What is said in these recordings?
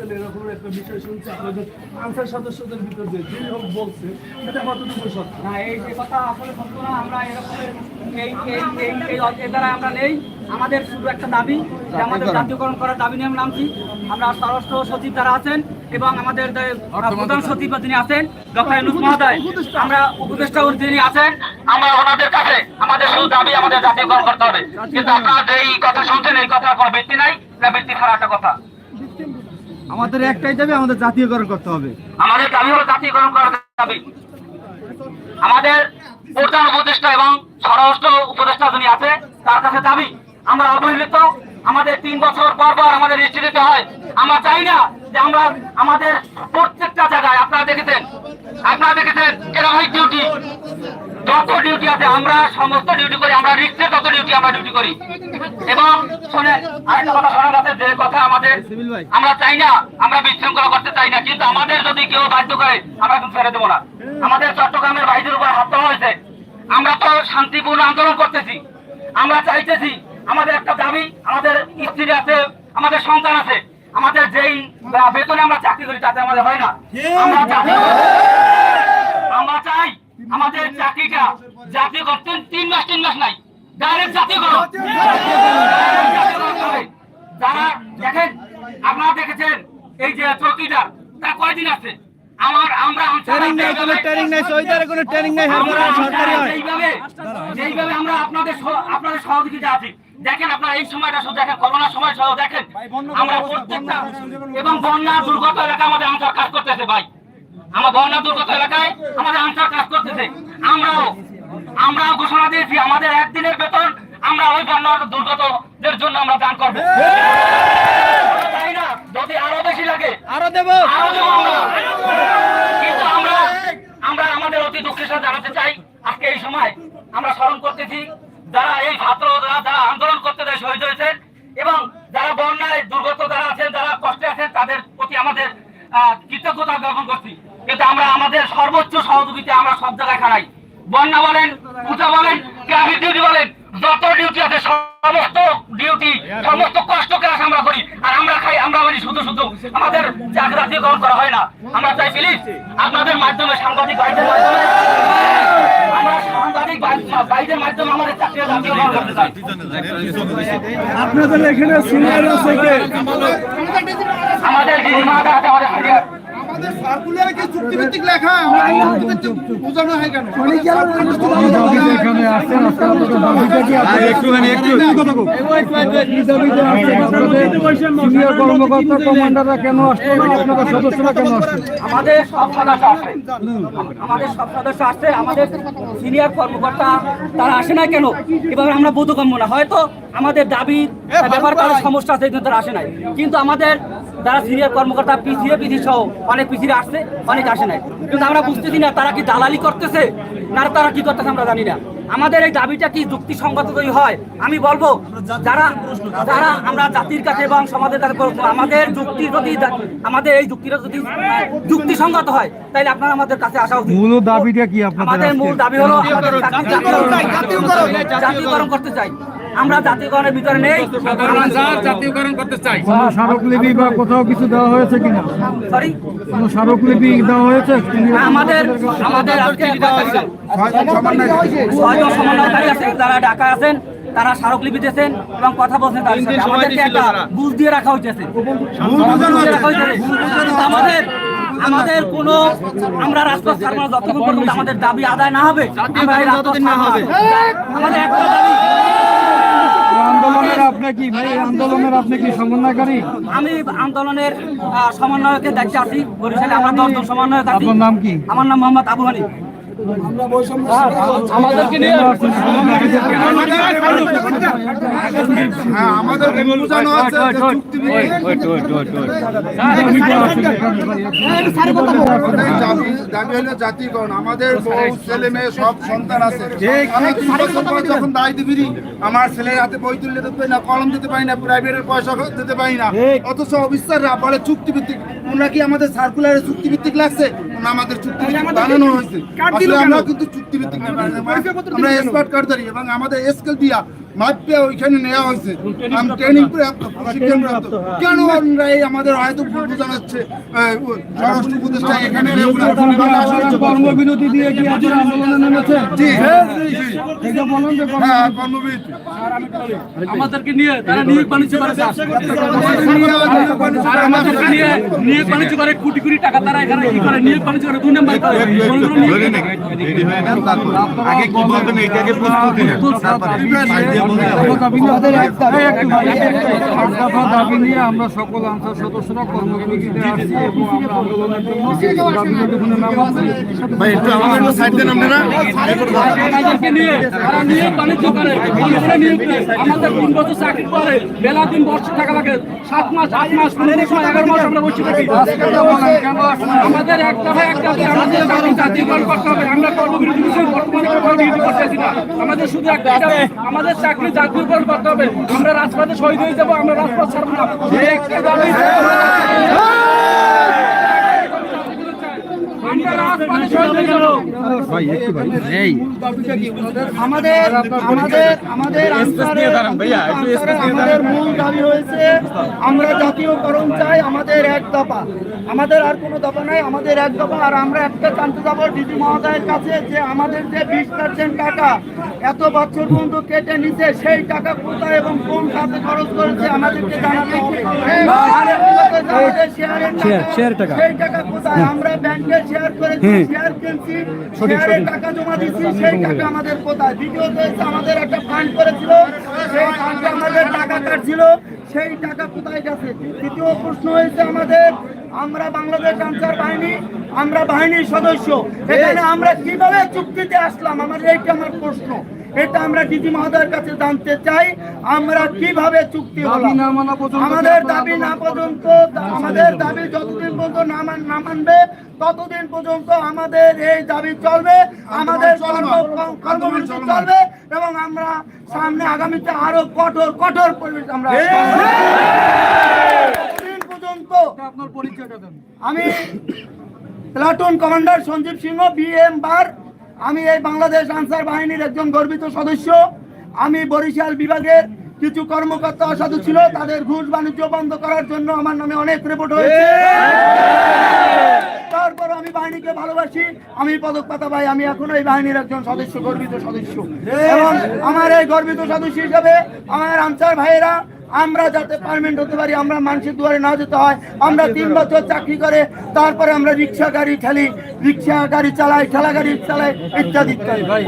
করছেন এরকম একটা বিষয় শুনছি আপনাদের। আনসার সদস্যদের ভিতর যে যিনি হোক বলছে এটা কতটুকু সত্য না এই যে কথা আসলে সত্য না আমরা এরকম এই এই এই এই দ্বারা আমরা নেই। আমাদের শুধু একটা দাবি যে আমাদের জাতীয়করণ করার দাবি নিয়ে আমরা নামছি। আমরা স্বরাষ্ট্র সচিব যারা আছেন এবং আমাদের প্রধান সচিব। যিনি আছেন ডক্টর ইনুস মহোদয় আমরা উপদেষ্টা যিনি আছেন আমরা ওনাদের কাছে আমাদের শুধু দাবি আমাদের জাতীয়করণ করতে হবে। কিন্তু আপনারা যে এই কথা শুনছেন এই কথার কোনো ভিত্তি নাই না ভিত্তি খারাপ একটা কথা। আমাদের একটাই দাবি, আমাদের জাতীয়করণ করতে হবে। আমাদের দাবি হলো জাতীয়করণ করার দাবি। আমাদের প্রধান উপদেষ্টা এবং স্বরাষ্ট্র উপদেষ্টা যিনি আছে, তার কাছে দাবি, আমরা অবহেলিত, আমাদের তিন বছর পর পর আমাদের দিতে হয়। আমরা চাই না যে আমরা আমাদের প্রত্যেকটা জায়গায়, আপনারা দেখেছেন আপনারা দেখেছেন এরকম ডিউটি যত ডিউটি আছে, আমরা সমস্ত ডিউটি করি, আমরা রিক্সে তত ডিউটি আমরা ডিউটি করি। এবং শোনেন, আরেকটা কথা শোনা যাচ্ছে যে কথা আমাদের আমরা চাই না, আমরা বিশৃঙ্খলা করতে চাই না, কিন্তু আমাদের যদি কেউ বাধ্য করে, আমরা কিন্তু ছেড়ে দেবো না। আমাদের চট্টগ্রামের বাইরের উপর হাত হয়েছে। আমরা তো শান্তিপূর্ণ আন্দোলন করতেছি। আমরা চাইতেছি, আমাদের একটা দাবি, আমাদের স্ত্রী আছে, আমাদের সন্তান আছে, আমাদের যেই বেতনে আমরা চাকরি করি, তাতে আমাদের হয় না। আমরা চাই আমাদের চাকরিটা জাতীয় করতে তিন মাস তিন মাস নাই। ডাইরেক্ট জাতীয় করো। যারা দেখেন আপনারা দেখেছেন এই যে চৌকিদার তা কয়দিন আছে? আমার আমরা ট্রেনিং নেই কোনো ট্রেনিং নেই সৈদারে কোনো ট্রেনিং নেই আমরা সরকারি হয়। যেইভাবে যেইভাবে আমরা আপনাদের সহ- আপনাদের সহযোগিতা আছি। দেখেন আপনারা এই সময়টা শুধু দেখেন করোনার সময় সহ দেখেন আমরা প্রত্যেকটা এবং বন্যা দুর্গত এলাকা আমাদের আনসার কাজ করতেছে ভাই। আমার বন্যা দুর্গত এলাকায় আমাদের আনসার কাজ করতেছে। আমরাও আমরাও ঘোষণা দিয়েছি আমাদের একদিনের বেতন আমরা ওই বন্যা দুর্গতদের জন্য আমরা দান করব। তাই না? যদি আরও বেশি লাগে। আরও দেবো। আরও দেবো। কিন্তু আমরা আমরা আমাদের অতি দুঃখের সাথে জানাতে চাই আজকে এই সময় আমরা স্মরণ করতেছি যারা এই ছাত্ররা যারা আন্দোলন করতে দেয় শহীদ হয়েছেন এবং যারা বন্যায় দুর্গত যারা আছেন যারা কষ্টে আছেন তাদের প্রতি আমাদের আহ, কৃতজ্ঞতা জ্ঞাপন করছি। কিন্তু আমরা আমাদের সর্বোচ্চ সহযোগিতা আমরা সব জায়গায় খারাই বন্যা বলেন পূজা বলেন গ্রামীণ ডিউটি বলেন যত ডিউটি আছে সমস্ত ডিউটি সমস্ত কষ্ট ক্লাস আমরা করি। আর আমরা খাই আমরা বলি শুধু শুধু আমাদের চাকরি গ্রহণ করা হয় না। আমরা চাই প্লিজ আপনাদের মাধ্যমে সাংবাদিক ভাইদের মাধ্যমে আমরা সাংবাদিক ভাই- ভাইদের মাধ্যমে আমাদের চাকরি জাতীয় গ্রহণ করতে চাই। আপনাদের এখানে সিনিয়র আছে আমাদের দিদিমা আছে আমাদের senior। আমাদের সার্কুলারে কি চুক্তিভিত্তিক লেখা? আমরা চুক্তিভিত্তিক বোঝানো হয় কেন? এখানে আসছেন আপনারা একটুখানি একটু। সিনিয়র কর্মকর্তা কমান্ডাররা কেন আসছে? না আপনাদের সদস্যরা কেন আসছে? আমাদের সব সদস্য আসছে আমাদের সব সদস্য আসছে আমাদের সিনিয়র কর্মকর্তা তারা আসে না কেন? এভাবে আমরা বোধগম্য না। হয়তো আমাদের দাবি ব্যাপার তাদের সমস্যা আছে জন্য তারা আসে নাই। কিন্তু আমাদের যারা সিনিয়র কর্মকর্তা পিছিয়ে পিছি সহ অনেক পিছিয়ে আসছে অনেক আসে নাই। কিন্তু আমরা বুঝতেছি না তারা কি দালালি করতেছে না তারা কি করতেছে আমরা জানি না। আমাদের এই দাবিটা কি যুক্তিসঙ্গত যদি হয় আমি বলব যারা যারা আমরা জাতির কাছে এবং সমাজের কাছে করব, আমাদের যুক্তি যদি আমাদের এই যুক্তিটা যদি যুক্তিসঙ্গত হয় তাহলে আপনারা আমাদের কাছে আসা উচিত। মূল দাবিটা কি আমাদের মূল দাবি হলো আমাদের জাতীয়করণ। করতে চাই। আমরা জাতীয়করণের ভিতরে নেই। জাতীয়করণ করতে চাই। কোনো স্মারকলিপি বা কোথাও কিছু দেওয়া হয়েছে কিনা? সরি কোনো স্মারকলিপি দেওয়া হয়েছে? আমাদের আমাদের আজকে ছয়জন সমন্বয়কারী আছে যারা ঢাকায় আছেন তারা স্মারকলিপি দিয়েছেন এবং কথা বলছেন তাদের সাথে। আমাদেরকে একটা বুঝ দিয়ে রাখা হয়েছে। আমাদের আমাদের কোনো আমরা রাজপথ ছাড়বো না যতক্ষণ পর্যন্ত আমাদের দাবি আদায় না হবে আমরা এই রাজপথ যতদিন না হবে। আমাদের একটা দাবি আন্দোলনের আপনি কি ভাই আন্দোলনের আপনি কি সমন্বয়কারী? আমি আন্দোলনের আহ, সমন্বয়কের দায়িত্বে আছি। বরিশালে আমার দশজন সমন্বয়ক আছি। আপনার নাম কি? আমার নাম মোহাম্মদ আবু হানি। আমাদেরকে নিয়ে হ্যাঁ বোঝানো আছে যে চুক্তিভিত্তিক আমাদের দাবি দাবি হলো জাতীয়করণ আমাদের বউ ছেলে মেয়ে সব সন্তান আছে আমি তিন বছর পর যখন দায় দিবি আমার ছেলের হাতে বই তুললে দিতে পারি না কলম দিতে পারি না প্রাইভেটের পয়সা দিতে পারি না অথচ অফিসাররা বলে চুক্তিভিত্তিক ওনারা কি আমাদের সার্কুলারে চুক্তিভিত্তিক লাগছে না আমাদের চুক্তি বানানো হয়েছে আমরা কিন্তু চুক্তিভিত্তিক আমরা স্মার্ট কার্ড ধরি এবং আমাদের এসকেল দিয়া মাপে ওইখানে নেওয়া হয়েছে আমি ট্রেনিং প্রশিক্ষণ প্রাপ্ত কেন আমরা এই আমাদের হয়তো ভুল বোঝাচ্ছে স্বরাষ্ট্র উপদেষ্টা এখানে কর্মবিরতি দিয়ে কি আপনারা আন্দোলনে নেমেছেন জি এটা বলেন যে হ্যাঁ কর্মবিরতি আমাদেরকে নিয়ে তারা নিয়োগ বাণিজ্য করে আমাদেরকে নিয়ে নিয়োগ বাণিজ্য করে কোটি কোটি টাকা তারা এখানে কি করে নিয়োগ বাণিজ্য করে দুই নম্বর করে আগে কি বলবেন এইটাকে প্রস্তুতি নেন আমরা সকল আনসার সদস্যরা কর্মবিরতিতে আসছি এবং একটু আমাদের একটু আট মাস আমাদের এক দফা এক আমাদের জাতীয়করণ করতে হবে আমরা কর্মবিরতি বিষয়ে বর্তমানে কর্মবিরতি করতেছি না? আমাদের শুধু একটা আমাদের চাকরি জাতীয়করণ করতে হবে। আমরা রাজপথে শহীদ হয়ে যাব আমরা রাজপথ ছাড়বো না এই একটা দাবি আমরা রাজপথে শহীদ হয়ে যাব আমাদের আমাদের আমাদের আমাদের মূল দাবি হয়েছে আমরা জাতীয়করণ চাই আমাদের এক দফা আমাদের আর কোনো দফা নাই আমাদের এক দফা আর আমরা একটা জানতে যাব ডিজি মহোদয়ের কাছে যে আমাদের যে বিশ পার্সেন্ট টাকা এত বছর পর্যন্ত কেটে নিছে সেই টাকা কোথায় এবং কোন খাতে খরচ করেছে আমাদেরকে জানাতে টাকা। সেই টাকা কোথায়? আমরা ব্যাংকে শেয়ার করেছি শেয়ার কিনছি শেয়ারের টাকা জমা দিচ্ছি সেই টাকা আমাদের কোথায়? দ্বিতীয়ত আমাদের একটা ফান্ড করেছিল সেই ফান্ডে আমাদের টাকা কাটছিল সেই টাকা কোথায় গেছে? তৃতীয় প্রশ্ন হয়েছে আমাদের আমরা বাংলাদেশ আনসার বাহিনী আমরা বাহিনীর সদস্য এখানে আমরা কীভাবে চুক্তিতে আসলাম? আমার এইটা আমার প্রশ্ন। এটা আমরা ডিজি মহোদয়ের কাছে জানতে চাই আমরা কীভাবে চুক্তি আমাদের দাবি না পর্যন্ত আমাদের দাবি যতদিন পর্যন্ত না মান- মানবে ততদিন পর্যন্ত আমাদের এই দাবি চলবে আমাদের কর্ম- কর্মবিরতি চলবে এবং আমরা সামনে আগামীতে আরও কঠোর কঠোর পরিবেশ আমরা আমি platoon commander Sanjeev Singh B বার আমি এই বাংলাদেশ আনসার বাহিনীর একজন গর্বিত সদস্য। আমি বরিশাল বিভাগের কিছু কর্মকর্তা অসাধু ছিল তাদের ঘুষ বাণিজ্য বন্ধ করার জন্য আমার নামে অনেক রিপোর্ট হয়েছে। তারপর আমি বাহিনীকে ভালোবাসি। আমি পদক পাতা ভাই আমি এখনও এই বাহিনীর একজন সদস্য গর্বিত সদস্য। এবং আমার এই গর্বিত সদস্য হিসাবে আমার আনসার ভাইয়েরা আমরা যাতে পারমেন্ট হতে পারি আমরা মানুষের দুয়ারে না যেতে হয় আমরা তিন বছর চাকরি করে তারপরে আমরা রিক্সা গাড়ি ঠেলি রিক্সা গাড়ি চালাই ঠেলা গাড়ি চালাই ইত্যাদি ইত্যাদি। ভাই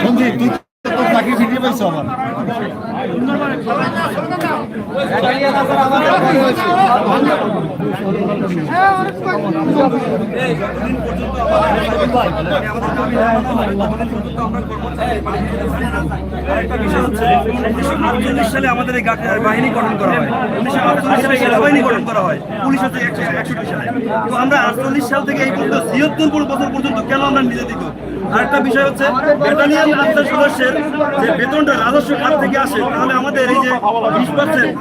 সঞ্জীব চাকরি ফিরিয়ে পাইছো আমার আমাদের এই বাহিনী গঠন করা হয়। উনিশশো আটচল্লিশ সালে সেনাবাহিনী গঠন করা হয়। হচ্ছে একশো একষট্টি সালে। তো আমরা আটচল্লিশ সাল থেকে এই পর্যন্ত, ছিয়াত্তর বছর পর্যন্ত কেন আমরা নিজে দিত? আরেকটা বিষয় হচ্ছে সদস্যের যে বেতনটা রাজস্ব খাত থেকে আসে তাহলে আমাদের এই যে বিশ পার্সেন্ট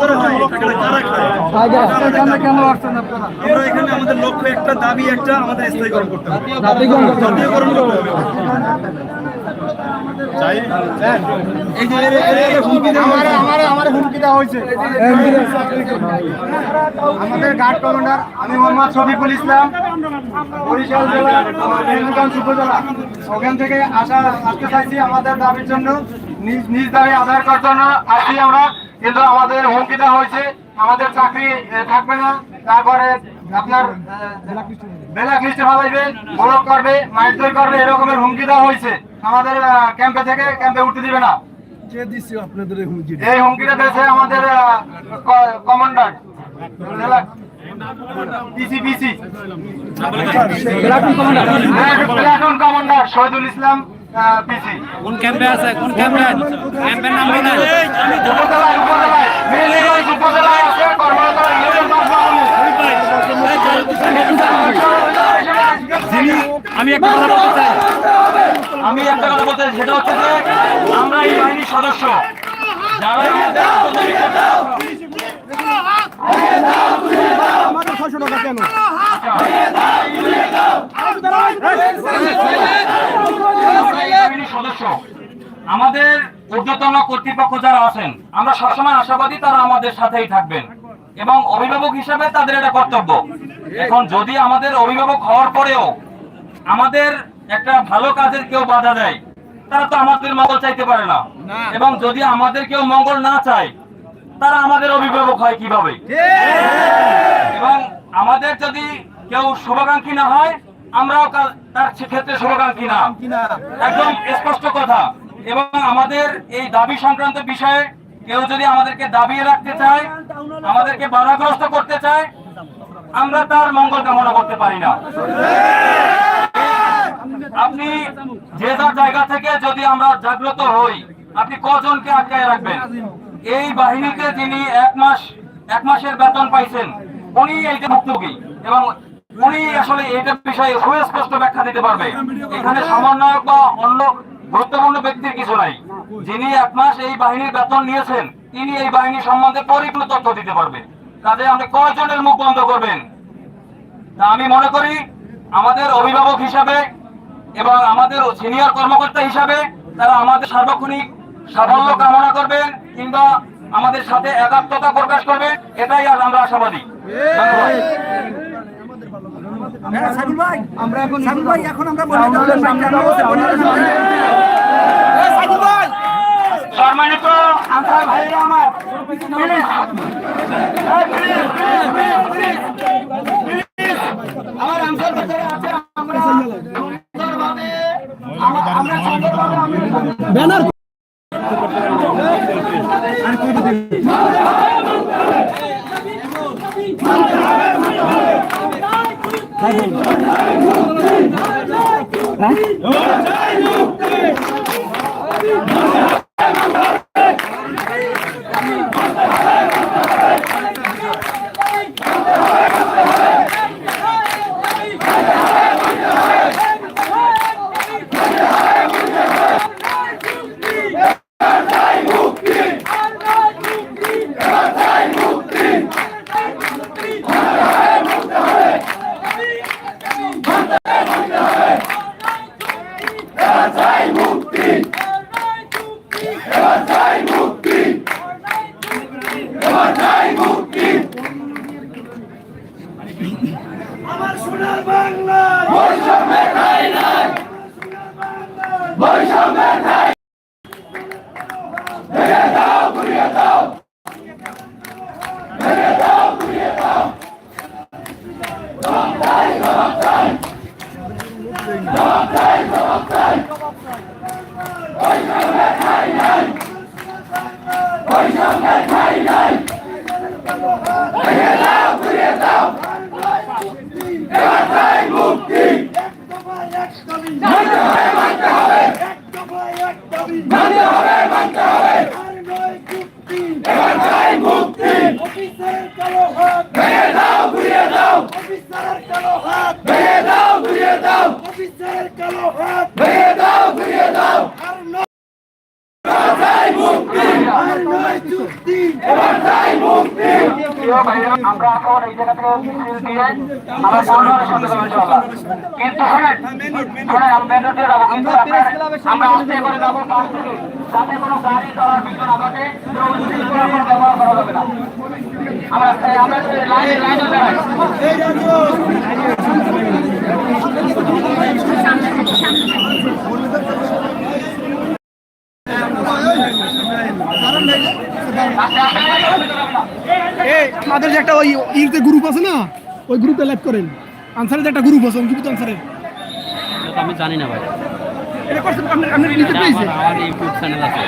করা হয় খায়। আমরা এখানে আমাদের লক্ষ্য একটা দাবি একটা আমাদের স্থায়ীকরণ করতে হবে। জাতীয়করণ করতে হবে আমাদের গার্ড কমান্ডার আমি মোহাম্মদ শফিকুল ইসলাম, বরিশাল জেলা উপজেলা। ওখান থেকে আসা আসতে চাইছি আমাদের দাবির জন্য। নিজ নিজ দাবি আদায় করার জন্য আসছি আমরা, কিন্তু আমাদের হুমকি হয়েছে। আমাদের চাকরি থাকবে না। তারপরে আপনার বেলা খ্রিস্টে ফালাইবে ব্লক করবে মাইক করবে এরকমের হুমকি দেওয়া হয়েছে। আমাদের ক্যাম্পে থেকে ক্যাম্পে উঠতে দিবে না। কে দিচ্ছে আপনাদের এই হুমকি এই হুমকিটা দিয়েছে আমাদের commander PC PC platoon commander Shahidul Islam PC কোন ক্যাম্পে আছে? কোন ক্যাম্পে ক্যাম্পের নাম বলেন আমি একটা কথা বলতে চাই। আমি একটা কথা বলতে চাই, সেটা হচ্ছে যে আমরা এই বাহিনীর সদস্য। আমাদের ছয়শো সদস্য আমাদের ঊর্ধ্বতন কর্তৃপক্ষ যারা আছেন আমরা সবসময় আশাবাদী তারা আমাদের সাথেই থাকবেন এবং অভিভাবক হিসাবে তাদের এটা কর্তব্য। এখন যদি আমাদের অভিভাবক হওয়ার পরেও আমাদের একটা ভালো কাজের কেউ বাধা দেয় তারা তো আমাদের মঙ্গল চাইতে পারে না। এবং যদি আমাদের কেউ মঙ্গল না চায় তারা আমাদের অভিভাবক হয় কীভাবে? এবং আমাদের যদি কেউ শুভাকাঙ্ক্ষী না হয় আমরাও তার ক্ষেত্রে শুভাকাঙ্ক্ষী না। একদম স্পষ্ট কথা। এবং আমাদের এই দাবি সংক্রান্ত বিষয়ে কেউ যদি আমাদেরকে দাবিয়ে রাখতে চায় আমাদেরকে বাধাগ্রস্ত করতে চায় আমরা তার মঙ্গল কামনা করতে পারি না। আপনি যে যার জায়গা থেকে যদি আমরা জাগ্রত হই, আপনি কজনকে আটকায় রাখবেন? এই বাহিনীতে যিনি এক মাস, এক মাসের বেতন পাইছেন, উনি এইটা ভুক্তভোগী এবং উনি আসলে এইটা বিষয়ে সুস্পষ্ট ব্যাখ্যা দিতে পারবে। এখানে সমন্বয়ক বা অন্য গুরুত্বপূর্ণ ব্যক্তির কিছু নাই। যিনি এক মাস এই বাহিনীর বেতন নিয়েছেন, তিনি এই বাহিনী সম্বন্ধে পরিপূর্ণ তথ্য দিতে পারবে। কাজে আপনি কয়জনের মুখ বন্ধ করবেন? তা আমি মনে করি, আমাদের অভিভাবক হিসাবে এবং আমাদের সিনিয়র কর্মকর্তা হিসাবে তারা আমাদের সার্বক্ষণিক সাফল্য কামনা করবেন কিংবা আমাদের সাথে একাত্মতা প্রকাশ করবে এটাই আজ আমরা আশাবাদী। আমরা এখন ভাই এখন আমরা সম্মানিত আনসার ভাইরা আমার। আমার আনসার সুন্দরভাবে আমি ব্যানার অফিসারের কালো হাত ভেঙে দাও ঘুরিয়ে দাও অফিসারের কালো হাত ভেঙে দাও ঘুরিয়ে দাও অফিসারের কালো হাত ভেঙে দাও ঘুরিয়ে দাও আর নয় আর নয় চুক্তি প্রিয় ভাইরা, আমরা এখন এই জায়গা থেকে মিছিল দিয়ে আমরা সামনের সাথে ইনশাআল্লাহ। কিন্তু শোনেন, শোনেন, আমি যাব, কিন্তু আমরা আস্তে করে যাব পাশ থেকে, যাতে কোনো গাড়ি চলার বিঘ্ন না ঘটে, কোনো কোনো ব্যবহার করা যাবে না। আমরা আমরা লাইনে লাইনে দাঁড়াই আমাদের যে একটা ওই ইরতে গ্রুপ আছে না ওই গ্রুপে লাইভ করেন। আনসারের যে একটা গ্রুপ আছে অঙ্কিত আনসারের আমি জানি না ভাই। এটা করছেন আপনি আপনি নিজে পেয়েছে আমার ইউটিউব চ্যানেল আছে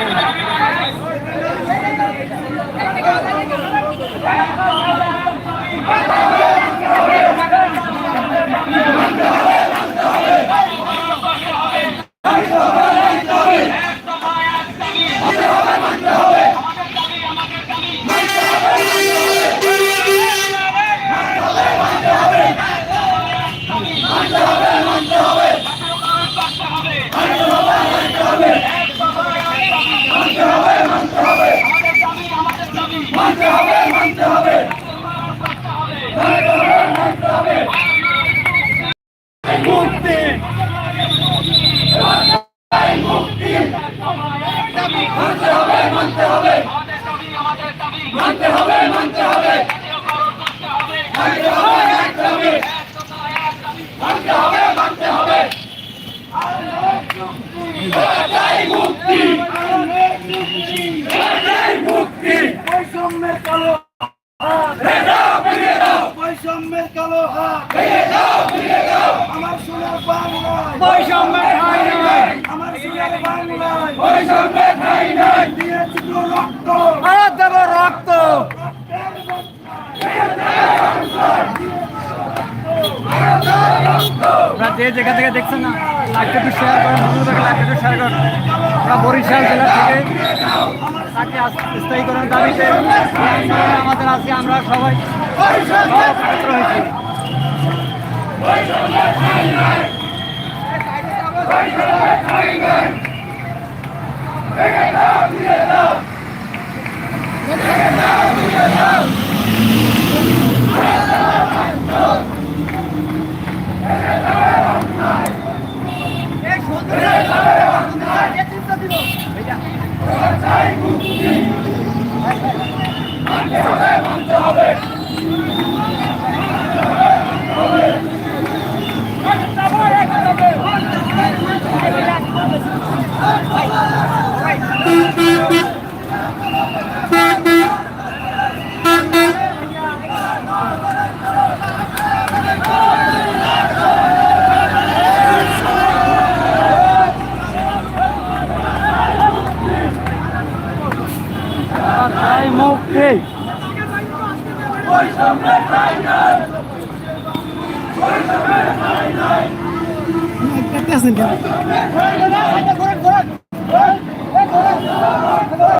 বৈষম্যের কালো হাত আমার সোনার বাংলায় বৈষম্যের ঠাঁই নাই আমার সোনার বাংলায় বৈষম্যের ঠাঁই নাই দিয়েছি তো রক্ত আর দেব রক্ত আপনারা যে জায়গা থেকে দেখছেন না? লাইকটা একটু শেয়ার করেন বন্ধু থেকে লাইকটা একটু শেয়ার করেন। আমরা বরিশাল জেলা থেকে তাকে স্থায়ী স্থায়ীকরণের দাবিতে আমাদের আজকে আমরা সবাই একত্র হয়েছি। তাই